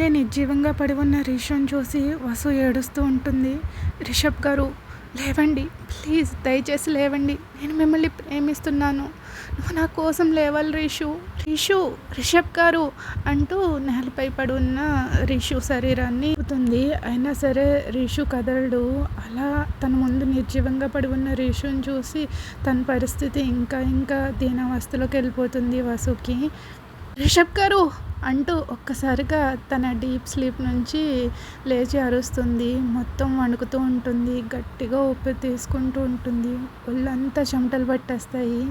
ముందే నిర్జీవంగా పడి ఉన్న రిషుని చూసి వసు ఏడుస్తూ ఉంటుంది. రిషబ్ గారు లేవండి ప్లీజ్ దయచేసి లేవండి నేను మిమ్మల్ని ప్రేమిస్తున్నాను. నువ్వు నా కోసం లేవాలి రిషు రిషు రిషబ్ గారు అంటూ నేలపై పడి ఉన్న రిషు శరీరాన్ని అవుతుంది అయినా సరే రిషు కదలడు. అలా తన ముందు నిర్జీవంగా పడి ఉన్న రిషుని చూసి తన పరిస్థితి ఇంకా ఇంకా దీనావస్థలోకి వెళ్ళిపోతుంది వసుకి. రిషబ్ గారు అంటూ ఒక్కసారిగా తన డీప్ స్లీప్ నుంచి లేచి అరుస్తుంది. మొత్తం వణుకుతూ ఉంటుంది. గట్టిగా ఊపిరి తీసుకుంటూ ఉంటుంది. ఒళ్ళంతా చెమటలు పట్టేస్తాయి.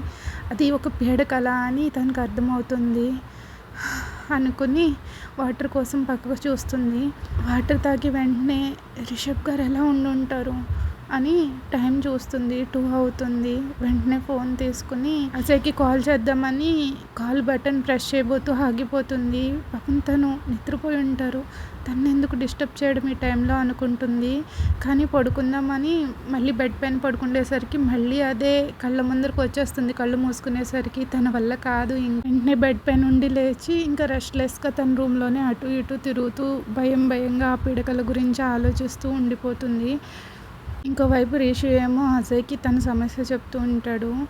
అది ఒక పీడకల అని తనకు అర్థమవుతుంది. అనుకుని వాటర్ కోసం పక్కకు చూస్తుంది. వాటర్ తాగి వెంటనే రిషబ్ గారు ఎలా ఉండుంటారు? అని టైం చూస్తుంది టూ అవుతుంది. వెంటనే ఫోన్ తీసుకుని అజయ్కి కాల్ చేద్దామని కాల్ బటన్ ప్రెస్ చేయబోతూ ఆగిపోతుంది. పాపం తను నిద్రపోయి ఉంటారు. తను ఎందుకు డిస్టర్బ్ చేయడం ఈ టైంలో అనుకుంటుంది. కానీ పడుకుందామని మళ్ళీ బెడ్ పైన పడుకునేసరికి మళ్ళీ అదే కళ్ళ ముందరకు వచ్చేస్తుంది కళ్ళు మూసుకునేసరికి. తన వల్ల కాదు వెంటనే బెడ్ పైన ఉండి లేచి ఇంకా రెస్ట్లెస్గా తన రూమ్లోనే అటు ఇటు తిరుగుతూ భయం భయంగా ఆ పీడకల గురించి ఆలోచిస్తూ ఉండిపోతుంది. ఇంకోవైపు రీషు ఏమో అజయ్కి తన సమస్య చెప్తూ ఉంటాడు.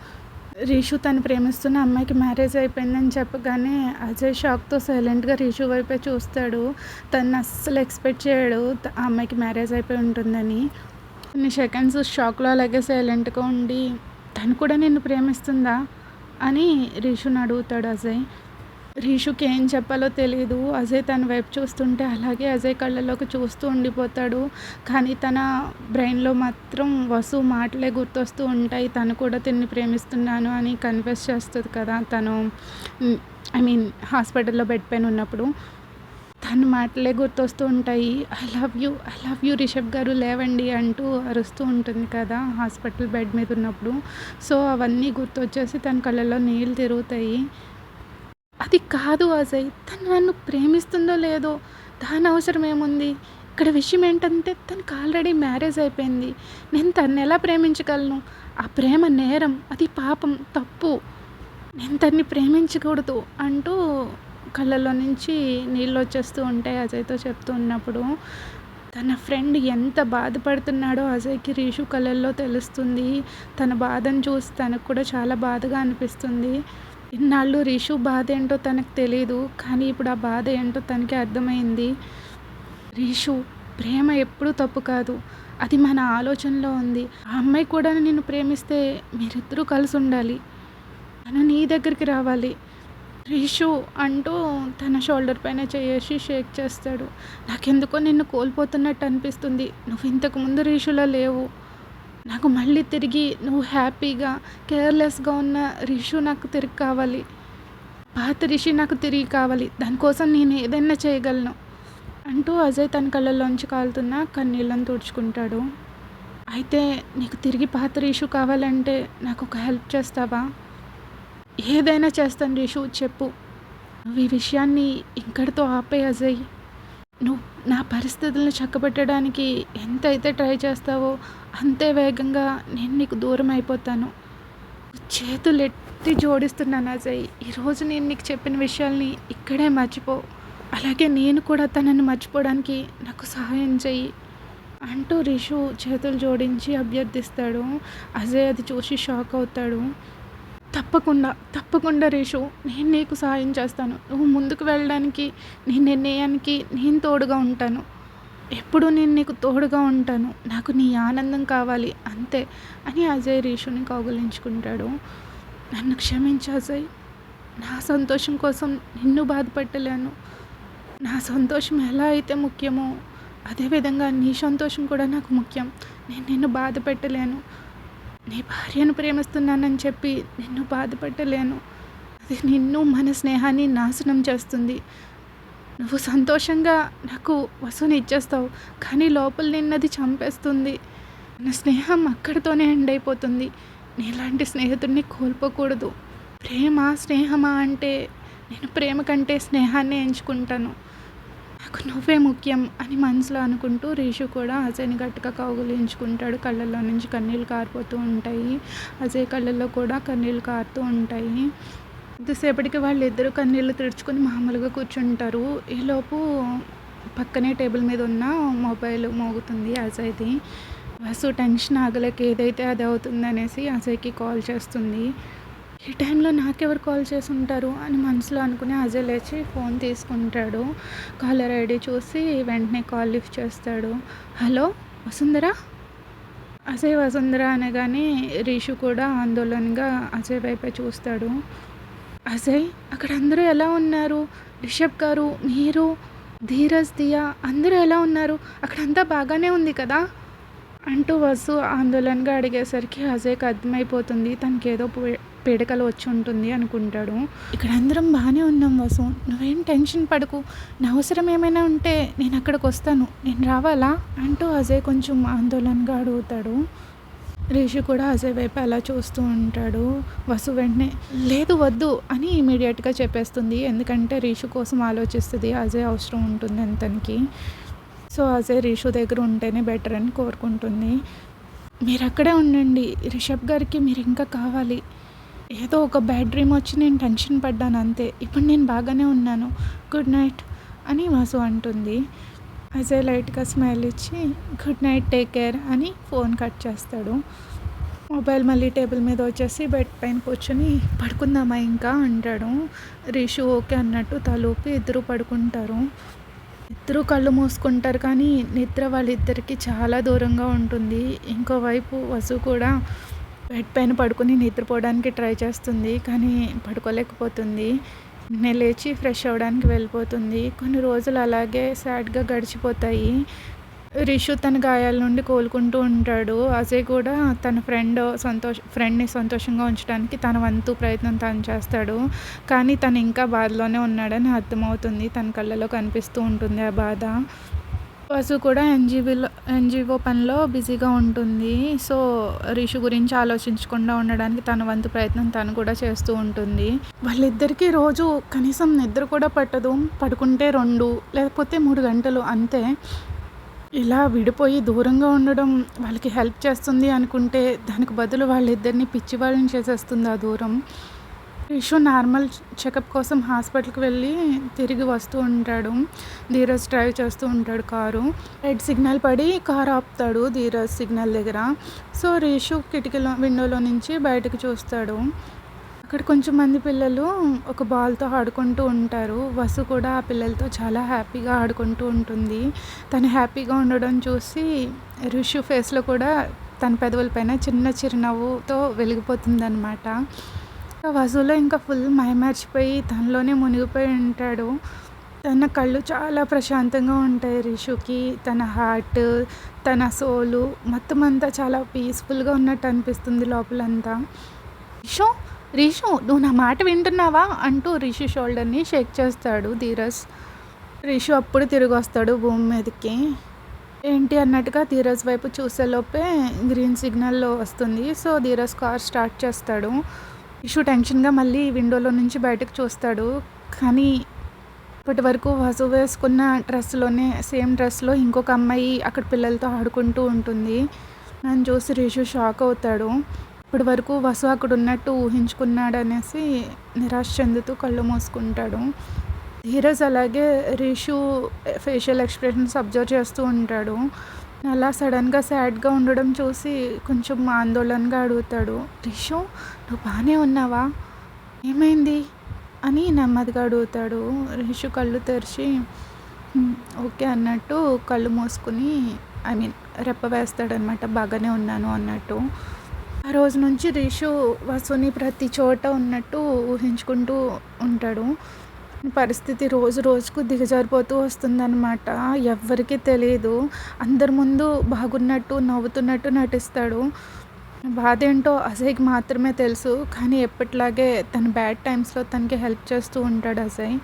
రీషు తను ప్రేమిస్తున్న అమ్మాయికి మ్యారేజ్ అయిపోయిందని చెప్పగానే అజయ్ షాక్తో సైలెంట్గా రీషు వైపే చూస్తాడు. తను అస్సలు ఎక్స్పెక్ట్ చేయడు ఆ అమ్మాయికి మ్యారేజ్ అయిపోయి ఉంటుందని. కొన్ని సెకండ్స్ షాక్లో అలాగే సైలెంట్గా ఉండి తను కూడా నిన్ను ప్రేమిస్తుందా? అని రీషుని అడుగుతాడు అజయ్. రీషుకి ఏం చెప్పాలో తెలియదు అజయ్ తన వైపు చూస్తుంటే అలాగే అజయ్ కళ్ళలోకి చూస్తూ ఉండిపోతాడు. కానీ తన బ్రెయిన్లో మాత్రం వసు మాటలే గుర్తొస్తూ ఉంటాయి. తను కూడా తిన్ని ప్రేమిస్తున్నాను అని కన్ఫెస్ చేస్తుంది కదా తను. ఐ మీన్ హాస్పిటల్లో బెడ్ పైన ఉన్నప్పుడు. తన మాటలే గుర్తొస్తూ ఉంటాయి. I love you I love you Rishab garu లేవండి అంటూ అరుస్తూ ఉంటుంది కదా హాస్పిటల్ బెడ్ మీద ఉన్నప్పుడు. సో అవన్నీ గుర్తొచ్చేసి తన కళ్ళల్లో నీళ్ళు తిరుగుతాయి. అది కాదు అజయ్ తను నన్ను ప్రేమిస్తుందో లేదో దాని అవసరం ఏముంది? ఇక్కడ విషయం ఏంటంటే తనకు ఆల్రెడీ మ్యారేజ్ అయిపోయింది. నేను తన్ని ఎలా ప్రేమించగలను? ఆ ప్రేమ నేరం అది పాపం తప్పు. నేను తన్ని ప్రేమించకూడదు అంటూ కళ్ళల్లో నుంచి నీళ్ళు వచ్చేస్తూ ఉంటాయి అజయ్తో చెప్తూ ఉన్నప్పుడు. తన ఫ్రెండ్ ఎంత బాధపడుతున్నాడో అజయ్కి రీషు కళ్ళల్లో తెలుస్తుంది. తన బాధను చూసి తనకు కూడా చాలా బాధగా అనిపిస్తుంది. ఇన్నాళ్ళు రిషు బాధ ఏంటో తనకు తెలియదు కానీ ఇప్పుడు ఆ బాధ ఏంటో తనకి అర్థమైంది. రిషు ప్రేమ ఎప్పుడూ తప్పు కాదు. అది మన ఆలోచనలో ఉంది. ఆ అమ్మాయి కూడా నిన్ను ప్రేమిస్తే మీరిద్దరూ కలిసి ఉండాలి. తను నీ దగ్గరికి రావాలి. రిషు అంటూ తన షోల్డర్ పైన చేసి షేక్ చేస్తాడు. నాకెందుకో నిన్ను కోల్పోతున్నట్టు అనిపిస్తుంది. నువ్వు ఇంతకుముందు రిషులో లేవు. నాకు మళ్ళీ తిరిగి నువ్వు హ్యాపీగా కేర్లెస్గా ఉన్న రిషు నాకు తిరిగి కావాలి. పాత రిషి నాకు తిరిగి కావాలి. దానికోసం నేను ఏదైనా చేయగలను. అంటూ అజయ్ తన కళ్ళల్లోంచి కాలుతున్న కన్నీళ్ళని తుడుచుకుంటాడు. అయితే నీకు తిరిగి పాత రిషు కావాలంటే నాకు ఒక హెల్ప్ చేస్తావా? ఏదైనా చేస్తాను రిషు చెప్పు. నువ్వు ఈ విషయాన్ని ఇంకటితో ఆపే అజయ్. నువ్వు నా పరిస్థితులను చక్కబెట్టడానికి ఎంతైతే ట్రై చేస్తావో అంతే వేగంగా నేను నీకు దూరం అయిపోతాను. చేతులు ఎట్టి జోడిస్తున్నాను అజయ్. ఈరోజు నేను నీకు చెప్పిన విషయాల్ని ఇక్కడే మర్చిపో. అలాగే నేను కూడా తనని మర్చిపోవడానికి నాకు సహాయం చెయ్యి. అంటూ రిషు చేతులు జోడించి అభ్యర్థిస్తాడు. అజయ్ అది చూసి షాక్ అవుతాడు. తప్పకుండా తప్పకుండా రేషు నేను నీకు సహాయం చేస్తాను. నువ్వు ముందుకు వెళ్ళడానికి నీ నిర్ణయానికి నేను తోడుగా ఉంటాను. ఎప్పుడు నేను నీకు తోడుగా ఉంటాను. నాకు నీ ఆనందం కావాలి అంతే అని అజయ్ రీషుని కౌగులించుకుంటాడు. నన్ను క్షమించు అజయ్. నా సంతోషం కోసం నిన్ను బాధపెట్టలేను. నా సంతోషం ఎలా అయితే ముఖ్యమో అదేవిధంగా నీ సంతోషం కూడా నాకు ముఖ్యం. నేను నిన్ను బాధ పెట్టలేను నీ భార్యను ప్రేమిస్తున్నానని చెప్పి నిన్ను బాధపెట్టలేను. అది నిన్ను మన స్నేహాన్ని నాశనం చేస్తుంది. నువ్వు సంతోషంగా నాకు వసుని ఇచ్చేస్తావు కానీ లోపల నిన్నది చంపేస్తుంది. నా స్నేహం అక్కడితోనే ఎండ్ అయిపోతుంది. నీలాంటి స్నేహితుడిని కోల్పోకూడదు. ప్రేమ స్నేహమా అంటే నేను ప్రేమ కంటే స్నేహాన్ని ఎంచుకుంటాను. నాకు నువ్వే ముఖ్యం అని మనసులో అనుకుంటూ రీషు కూడా అజయ్ని గట్టిగా కౌగులించుకుంటాడు కళ్ళల్లో నుంచి కన్నీళ్ళు కారిపోతూ ఉంటాయి అజయ్ కళ్ళల్లో కూడా కన్నీళ్ళు కారుతూ ఉంటాయి ఇంతసేపటికి వాళ్ళిద్దరూ కన్నీళ్ళు తెరుచుకొని మామూలుగా కూర్చుంటారు ఈలోపు పక్కనే టేబుల్ మీద ఉన్న మొబైల్ మోగుతుంది అజయ్‌ది. వసు టెన్షన్ ఆగలేక ఏదైతే అది అవుతుందనేసి అజయ్‌కి కాల్ చేస్తుంది. ఈ టైంలో నాకెవరు కాల్ చేసి ఉంటారు అని మనసులో అనుకుని అజయ్ లేచి ఫోన్ తీసుకుంటాడు. కాలర్ ఐడి చూసి వెంటనే కాల్ లిఫ్ట్ చేస్తాడు. హలో! వసుంధరా అజయ్ వసుంధర అనగానే రిషు కూడా ఆందోళనగా అజయ్ వైపే చూస్తాడు. అజయ్ అక్కడ అందరూ ఎలా ఉన్నారు? రిషబ్ గారు, మీరు, ధీరజ్, దియా అందరూ ఎలా ఉన్నారు? అక్కడంతా బాగానే ఉంది కదా? అంటూ వసు ఆందోళనగా అడిగేసరికి అజయ్‌కి అర్థమైపోతుంది తనకేదో పీడకల వచ్చి ఉంటుంది అనుకుంటాడు. ఇక్కడ అందరం బాగానే ఉన్నాం వసు. నువ్వేం టెన్షన్ పడకు. నా అవసరం ఏమైనా ఉంటే నేను అక్కడికి వస్తాను నేను రావాలా? అంటూ అజయ్ కొంచెం ఆందోళనగా అడుగుతాడు. రిషి కూడా అజయ్ వైపు అలా చూస్తూ ఉంటాడు. వసు వెంటనే లేదు వద్దు అని ఇమీడియట్గా చెప్పేస్తుంది. ఎందుకంటే రిషు కోసం ఆలోచిస్తుంది అజయ్ అవసరం ఉంటుంది తనకి. సో, అజయ్ రిషు దగ్గర ఉంటేనే బెటర్ అని కోరుకుంటుంది. మీరక్కడే ఉండండి. రిషబ్ గారికి మీరు ఇంకా కావాలి. ఏదో ఒక బ్యాడ్ డ్రీమ్ వచ్చి నేను టెన్షన్ పడ్డాను అంతే. ఇప్పుడు నేను బాగానే ఉన్నాను. గుడ్ నైట్ అని వసు అంటుంది. అజయ్ లైట్‌గా స్మైల్ ఇచ్చి గుడ్ నైట్ టేక్ కేర్ అని ఫోన్ కట్ చేస్తాడు. మొబైల్ మళ్ళీ టేబుల్ మీద వచ్చేసి బెడ్ పైన కూర్చొని పడుకుందామా ఇంకా అంటాడు. రిషు ఓకే అన్నట్టు తలూపి ఇద్దరు పడుకుంటారు. ఇద్దరు కళ్ళు మూసుకుంటారు కానీ నిద్ర వాళ్ళిద్దరికీ చాలా దూరంగా ఉంటుంది. ఇంకోవైపు వసు కూడా బెడ్ పైన పడుకొని నిద్రపోవడానికి ట్రై చేస్తుంది. కానీ పడుకోలేకపోతుంది. నేను లేచి ఫ్రెష్ అవ్వడానికి వెళ్ళిపోతుంది. కొన్ని రోజులు అలాగే సాడ్‌గా గడిచిపోతాయి. రిషు తన గాయాల నుండి కోలుకుంటూ ఉంటాడు. అజయ్ కూడా తన ఫ్రెండ్ సంతోష ఫ్రెండ్‌ని సంతోషంగా ఉంచడానికి తన వంతు ప్రయత్నం తను చేస్తాడు. కానీ తను ఇంకా బాధలోనే ఉన్నాడని అర్థమవుతుంది. తన కళ్ళలో కనిపిస్తూ ఉంటుంది ఆ బాధ. వసు కూడా ఎన్జీవీలో ఎన్‌జీఓ పనిలో బిజీగా ఉంటుంది. సో, రిషు గురించి ఆలోచించకుండా ఉండడానికి తన వంతు ప్రయత్నం తను కూడా చేస్తూ ఉంటుంది. వాళ్ళిద్దరికీ రోజు కనీసం నిద్ర కూడా పట్టదు. పడుకుంటే రెండు లేకపోతే మూడు గంటలు అంతే. ఇలా విడిపోయి దూరంగా ఉండడం వాళ్ళకి హెల్ప్ చేస్తుంది అనుకుంటే దానికి బదులు వాళ్ళిద్దరిని పిచ్చివాళ్ళని చేసేస్తుంది ఆ దూరం. రిషు నార్మల్ చెకప్ కోసం హాస్పిటల్‌కి వెళ్ళి తిరిగి వస్తూ ఉంటాడు. ధీరజ్ డ్రైవ్ చేస్తూ ఉంటాడు కారు. రెడ్ సిగ్నల్ పడి కారు ఆపుతాడు ధీరజ్ సిగ్నల్ దగ్గర. సో, రేషు కిటికీలో విండోలో నుంచి బయటకు చూస్తాడు. అక్కడ కొంచెం మంది పిల్లలు ఒక బాల్‌తో ఆడుకుంటూ ఉంటారు. వసు కూడా ఆ పిల్లలతో చాలా హ్యాపీగా ఆడుకుంటూ ఉంటుంది. తను హ్యాపీగా ఉండడం చూసి రిషు ఫేస్‌లో కూడా తన పెదవుల పైన చిన్న చిరునవ్వుతో వెలిగిపోతుందనమాట. వసులో ఇంకా ఫుల్ మైమర్చిపోయి తనలోనే మునిగిపోయి ఉంటాడు. తన కళ్ళు చాలా ప్రశాంతంగా ఉంటాయి రిషుకి. తన హార్ట్, తన సోలు మొత్తం అంతా చాలా పీస్‌ఫుల్‌గా ఉన్నట్టు అనిపిస్తుంది లోపలంతా. రిషు! రిషు! నువ్వు నా మాట వింటున్నావా? అంటూ రిషు షోల్డర్‌ని షేక్ చేస్తాడు ధీరస్ రిషు అప్పుడు తిరిగొస్తాడు భూమి మీదకి. ఏంటి అన్నట్టుగా ధీరజ్ వైపు చూసేలోపే గ్రీన్ సిగ్నల్లో వస్తుంది. సో, ధీరజ్ కార్ స్టార్ట్ చేస్తాడు. రిషు టెన్షన్‌గా మళ్ళీ విండోలో నుంచి బయటకు చూస్తాడు. కానీ ఇప్పటివరకు వసు వేసుకున్న డ్రెస్‌లోనే సేమ్ డ్రెస్‌లో ఇంకొక అమ్మాయి అక్కడ పిల్లలతో ఆడుకుంటూ ఉంటుంది. దాన్ని చూసి రిషు షాక్ అవుతాడు. ఇప్పటి వరకు వసు అక్కడ ఉన్నట్టు ఊహించుకున్నాడు అనేసి నిరాశ చెందుతూ కళ్ళు మూసుకుంటాడు. ధీరజ్ అలాగే రిషు ఫేషియల్ ఎక్స్‌ప్రెషన్స్ అబ్జర్వ్ చేస్తూ ఉంటాడు. అలా సడన్గా సాడ్‌గా ఉండడం చూసి కొంచెం ఆందోళనగా అడుగుతాడు. రిషు! నువ్వు బాగానే ఉన్నావా? ఏమైంది? అని నెమ్మదిగా అడుగుతాడు. రిషు కళ్ళు తెరిచి ఓకే అన్నట్టు కళ్ళు మూసుకుని ఐ మీన్ రెప్ప వేస్తాడనమాట. బాగానే ఉన్నాను అన్నట్టు. ఆ రోజు నుంచి రిషు వసుని ప్రతి చోట ఉన్నట్టు ఊహించుకుంటూ ఉంటాడు. పరిస్థితి రోజు రోజుకు దిగజారిపోతూ వస్తుందన్నమాట ఎవ్వరికీ తెలియదు అందరి ముందు బాగున్నట్టు, నవ్వుతున్నట్టు నటిస్తాడు. బాధ ఏంటో అజయ్‌కి మాత్రమే తెలుసు. కానీ ఎప్పటిలాగే తన బ్యాడ్ టైమ్స్‌లో తనకి హెల్ప్ చేస్తూ ఉంటాడు అజయ్.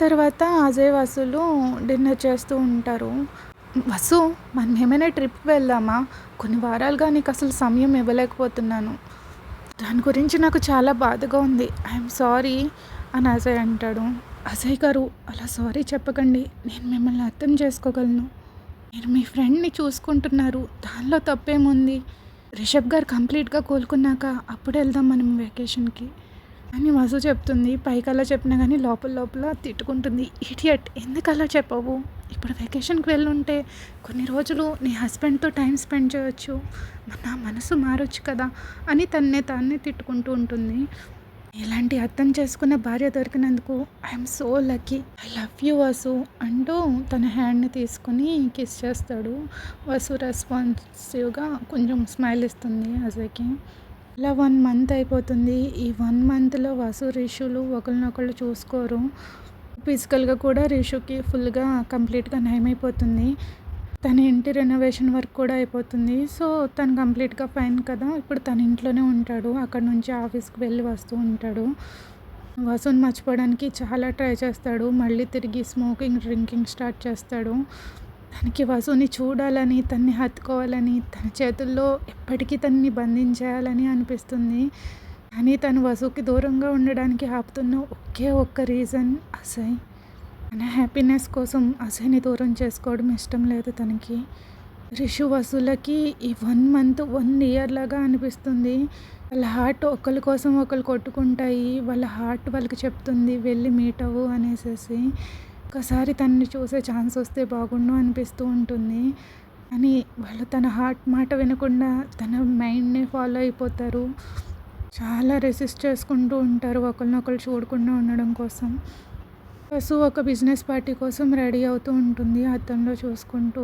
తర్వాత అజయ్, వసులు డిన్నర్ చేస్తూ ఉంటారు. వసు! మనం ఏమైనా ట్రిప్ వెళ్దామా? కొన్ని వారాలుగా అసలు సమయం ఇవ్వలేకపోతున్నాను. దాని గురించి నాకు చాలా బాధగా ఉంది. ఐఎమ్ సారీ అని అజయ్ అంటాడు. అజయ్ గారు అలా సారీ చెప్పకండి. నేను మిమ్మల్ని అర్థం చేసుకోగలను. మీరు మీ ఫ్రెండ్‌ని చూసుకుంటున్నారు. దానిలో తప్పేముంది? రిషబ్ గారు కంప్లీట్‌గా కోలుకున్నాక అప్పుడు వెళ్దాం మనం వెకేషన్‌కి. అని వసు చెప్తుంది పైకి అలా చెప్పినా కానీ లోపల లోపల తిట్టుకుంటుంది ఇడియట్ ఎందుకు అలా చెప్పవు ఇప్పుడు వెకేషన్కి వెళ్ళుంటే కొన్ని రోజులు నీ హస్బెండ్తో టైం స్పెండ్ చేయొచ్చు నా మనసు మారొచ్చు కదా అని తన్నే తాన్నే తిట్టుకుంటూ ఉంటుంది ఇలాంటి అర్థం చేసుకున్న భార్య దొరికినందుకు I'm so lucky. I love you Vasu. అంటూ తన హ్యాండ్ని తీసుకుని కిస్ చేస్తాడు. వసు రెస్పాన్సివ్గా కొంచెం స్మైల్ ఇస్తుంది అజయ్కి. ఇలా వన్ మంత్ అయిపోతుంది. ఈ వన్ మంత్లో వసు రిషులు ఒకరినొకళ్ళు చూసుకోరు. ఫిజికల్గా కూడా రిషుకి ఫుల్గా కంప్లీట్గా నయమైపోతుంది. తన ఇంటి రెనోవేషన్ వర్క్ కూడా అయిపోతుంది. సో తను కంప్లీట్గా ఫైన్ కదా. ఇప్పుడు తన ఇంట్లోనే ఉంటాడు. అక్కడ నుంచి ఆఫీస్కి వెళ్ళి వస్తూ ఉంటాడు. వసుని మర్చిపోవడానికి చాలా ట్రై చేస్తాడు. మళ్ళీ తిరిగి స్మోకింగ్ డ్రింకింగ్ స్టార్ట్ చేస్తాడు. తనకి వసుని చూడాలని తన్ని హత్తుకోవాలని తన చేతుల్లో ఎప్పటికీ తన్ని బంధించేయాలని అనిపిస్తుంది. కానీ తను వసుకి దూరంగా ఉండడానికి ఆపుతున్న ఒకే ఒక్క రీజన్ అసై తన హ్యాపీనెస్ కోసం అసయ్ని దూరం చేసుకోవడం ఇష్టం లేదు తనకి. రిషు వసులకి ఈ వన్ మంత్ వన్ ఇయర్ లాగా అనిపిస్తుంది. వాళ్ళ హార్ట్ ఒకరి కోసం ఒకరు కొట్టుకుంటాయి. వాళ్ళ హార్ట్ వాళ్ళకి చెప్తుంది వెళ్ళి మీట్ అవ్వు అనేసి ఒకసారి తనని చూసే ఛాన్స్ వస్తే బాగుండు అనిపిస్తూ ఉంటుంది. అని వాళ్ళు తన హార్ట్ మాట వినకుండా తన మైండ్ని ఫాలో అయిపోతారు. చాలా రెసిస్ట్ చేసుకుంటూ ఉంటారు ఒకరినొకరు చూడకుండా ఉండడం కోసం. పశు ఒక బిజినెస్ పార్టీ కోసం రెడీ అవుతూ ఉంటుంది. అద్దంలో చూసుకుంటూ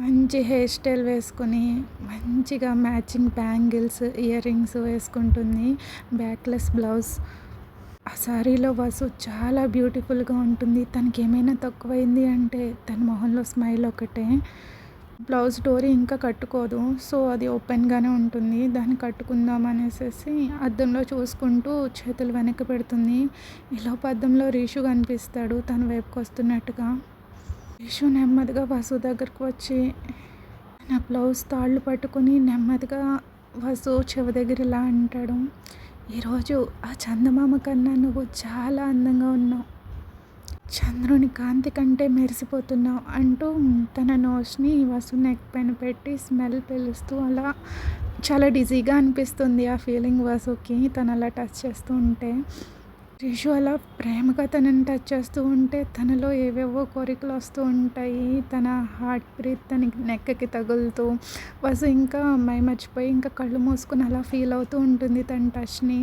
మంచి హెయిర్ స్టైల్ వేసుకొని మంచిగా మ్యాచింగ్ బ్యాంగిల్స్ ఇయర్ రింగ్స్ వేసుకుంటుంది. Backless blouse. ఆ శారీలో వసు చాలా బ్యూటిఫుల్గా ఉంటుంది. తనకి ఏమైనా తక్కువైంది అంటే తన మొహంలో స్మైల్ ఒకటే. బ్లౌజ్ డోరీ ఇంకా కట్టుకోదు. సో అది ఓపెన్గానే ఉంటుంది. దాన్ని కట్టుకుందాం అనేసి అద్దంలో చూసుకుంటూ చేతులు వెనక్కి పెడుతుంది. ఈలోపు అద్దంలో రీషు కనిపిస్తాడు. తన వైపుకి వస్తున్నట్టుగా. రీషు నెమ్మదిగా వసు దగ్గరకు వచ్చి నా బ్లౌజ్ తాళ్ళు పట్టుకుని నెమ్మదిగా వసు చెవి దగ్గర ఇలా అంటాడు. ఈరోజు ఆ చందమామ కన్నా నువ్వు చాలా అందంగా ఉన్నావు. చంద్రుని కాంతి కంటే మెరిసిపోతున్నావు అంటూ తన నోస్ని వసు నెక్ పైన పెట్టి స్మెల్ పిలుస్తూ అలా చాలా డిజీగా అనిపిస్తుంది ఆ ఫీలింగ్ వసుకి తను అలా టచ్ చేస్తూ ఉంటే. రిషు అలా ప్రేమగా తనని టచ్ చేస్తూ ఉంటే తనలో ఏవేవో కోరికలు వస్తూ ఉంటాయి. తన హార్ట్ బ్రీత్ తన నెక్కకి తగులుతూ వసు ఇంకా మై మర్చిపోయి ఇంకా కళ్ళు మూసుకుని అలా ఫీల్ అవుతూ ఉంటుంది తన టచ్ని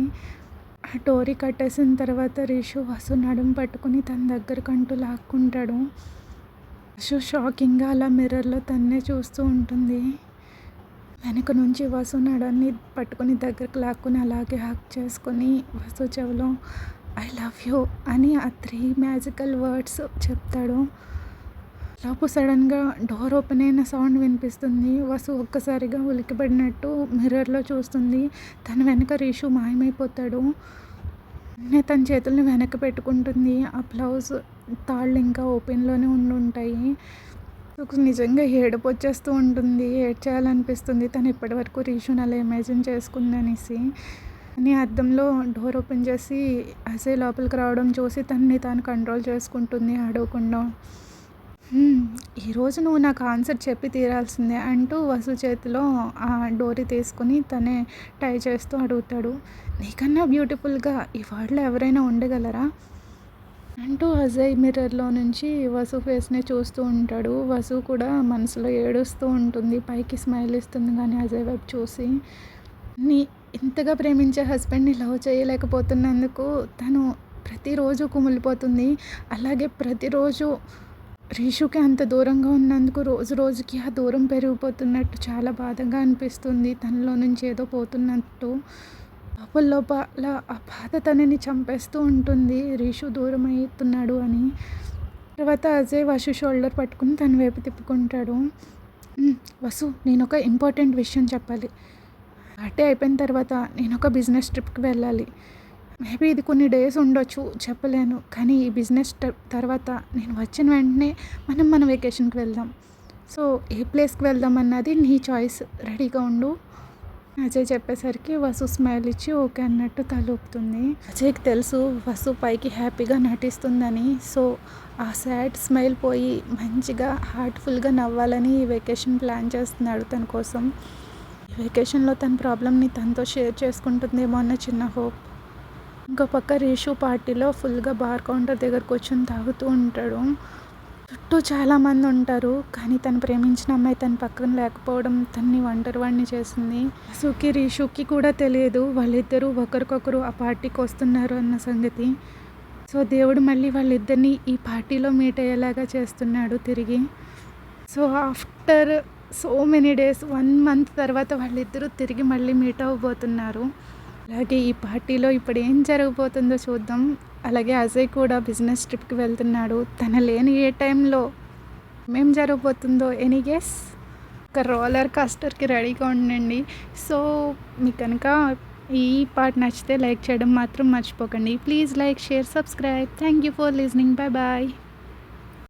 ఆ టోరీ కట్టేసిన తర్వాత రిషు వసు నడుము పట్టుకుని తన దగ్గరకంటూ లాక్కుంటాడు. వసు షాకింగ్గా అలా మిర్రర్లో తన్నే చూస్తూ ఉంటుంది. వెనక నుంచి వసు నడాన్ని పట్టుకొని దగ్గరకు లాక్కుని అలాగే హక్ చేసుకొని వసు చెవిలో ఐ లవ్ యూ అని ఆ త్రీ మ్యాజికల్ వర్డ్స్ చెప్తాడు. లోపు సడన్గా డోర్ ఓపెన్ అయిన సౌండ్ వినిపిస్తుంది. వసు ఒక్కసారిగా ఉలికిపడినట్టు మిర్రర్లో చూస్తుంది. తన వెనక రీషు మాయమైపోతాడు. తన చేతుల్ని వెనక పెట్టుకుంటుంది. ఆ బ్లౌజ్ తాళ్ళు ఇంకా ఓపెన్లోనే ఉండి ఉంటాయి నిజంగా ఏడుపు వచ్చేస్తూ ఉంటుంది. ఏడ్ చేయాలనిపిస్తుంది తను ఇప్పటివరకు రీషుని అలా ఇమాజిన్ చేసుకుందనేసి. అని అద్దంలో డోర్ ఓపెన్ చేసి అసే లోపలికి రావడం చూసి తనని తాను కంట్రోల్ చేసుకుంటుంది. అడగకుండా ఈరోజు నువ్వు నాకు ఆన్సర్ చెప్పి తీరాల్సిందే అంటూ వసు చేతిలో ఆ డోరీ తీసుకుని తనే టై చేస్తూ అడుగుతాడు. నీకన్నా బ్యూటిఫుల్గా ఈ వరల్డ్లో ఎవరైనా ఉండగలరా? అంటూ అజయ్ మిర్రర్లో నుంచి వసు ఫేస్ని చూస్తూ ఉంటాడు. వసు కూడా మనసులో ఏడుస్తూ ఉంటుంది. పైకి స్మైల్ ఇస్తుంది కానీ అజయ్ వైపు చూసి నీ ఇంతగా ప్రేమించే హస్బెండ్ని లవ్ చేయలేకపోతున్నందుకు తను ప్రతిరోజు కుమిలిపోతుంది. అలాగే ప్రతిరోజు రీషుకి అంత దూరంగా ఉన్నందుకు రోజు రోజుకి ఆ దూరం పెరిగిపోతున్నట్టు చాలా బాధగా అనిపిస్తుంది. తనలో నుంచి ఏదో పోతున్నట్టు లోపల లోపల ఆ బాధ తనని చంపేస్తూ ఉంటుంది. రీషు దూరం అవుతున్నాడు అని. తర్వాత అజయ్ వసు షోల్డర్ పట్టుకుని తన వైపు తిప్పుకుంటాడు. వసు నేను ఒక ఇంపార్టెంట్ విషయం చెప్పాలి. అటే అయిపోయిన తర్వాత నేను ఒక బిజినెస్ ట్రిప్కి వెళ్ళాలి. మేబీ ఇది కొన్ని డేస్ ఉండొచ్చు చెప్పలేను. కానీ ఈ బిజినెస్ తర్వాత నేను వచ్చిన వెంటనే మనం మన వెకేషన్కి వెళ్దాం. సో ఏ ప్లేస్కి వెళ్దాం అన్నది నీ చాయిస్. రెడీగా ఉండు. అజయ్ చెప్పేసరికి వసు స్మైల్ ఇచ్చి ఓకే అన్నట్టు తలూపుతుంది. అజయ్కి తెలుసు వసు పైకి హ్యాపీగా నటిస్తుందని. సో ఆ సాడ్ స్మైల్ పోయి మంచిగా హార్ట్ఫుల్గా నవ్వాలని ఈ వెకేషన్ ప్లాన్ చేస్తున్నాడు తన కోసం. వెకేషన్లో తన ప్రాబ్లమ్ని తనతో షేర్ చేసుకుంటుందేమో అన్న చిన్న హోప్. ఇంకో పక్క రీషు పార్టీలో ఫుల్గా బార్ కౌంటర్ దగ్గర కూర్చొని తాగుతూ ఉంటాడు. చుట్టూ చాలామంది ఉంటారు. కానీ తను ప్రేమించిన అమ్మాయి తన పక్కన లేకపోవడం తన్ని ఒంటరి వాడిని చేసింది. సుకి రీషుకి కూడా తెలియదు. వాళ్ళిద్దరూ ఒకరికొకరు ఆ పార్టీకి వస్తున్నారు అన్న సంగతి. సో దేవుడు మళ్ళీ వాళ్ళిద్దరిని ఈ పార్టీలో మీట్ అయ్యేలాగా చేస్తున్నాడు తిరిగి. So after so many days one month తర్వాత వాళ్ళిద్దరూ తిరిగి మళ్ళీ మీట్ అవ్వబోతున్నారు. అలాగే ఈ పార్టీలో ఇప్పుడు ఏం జరగబోతుందో చూద్దాం. అలాగే అజయ్ కూడా బిజినెస్ ట్రిప్కి వెళ్తున్నాడు. తన లేని ఏ టైంలో ఏం జరగబోతుందో ఎనీ గెస్? ఒక రోలర్ కాస్టర్కి రెడీగా ఉండండి. సో మీకు కనుక ఈ పార్ట్ నచ్చితే లైక్ చేయడం మాత్రం మర్చిపోకండి. Please like share subscribe. Thank you for listening. Bye bye.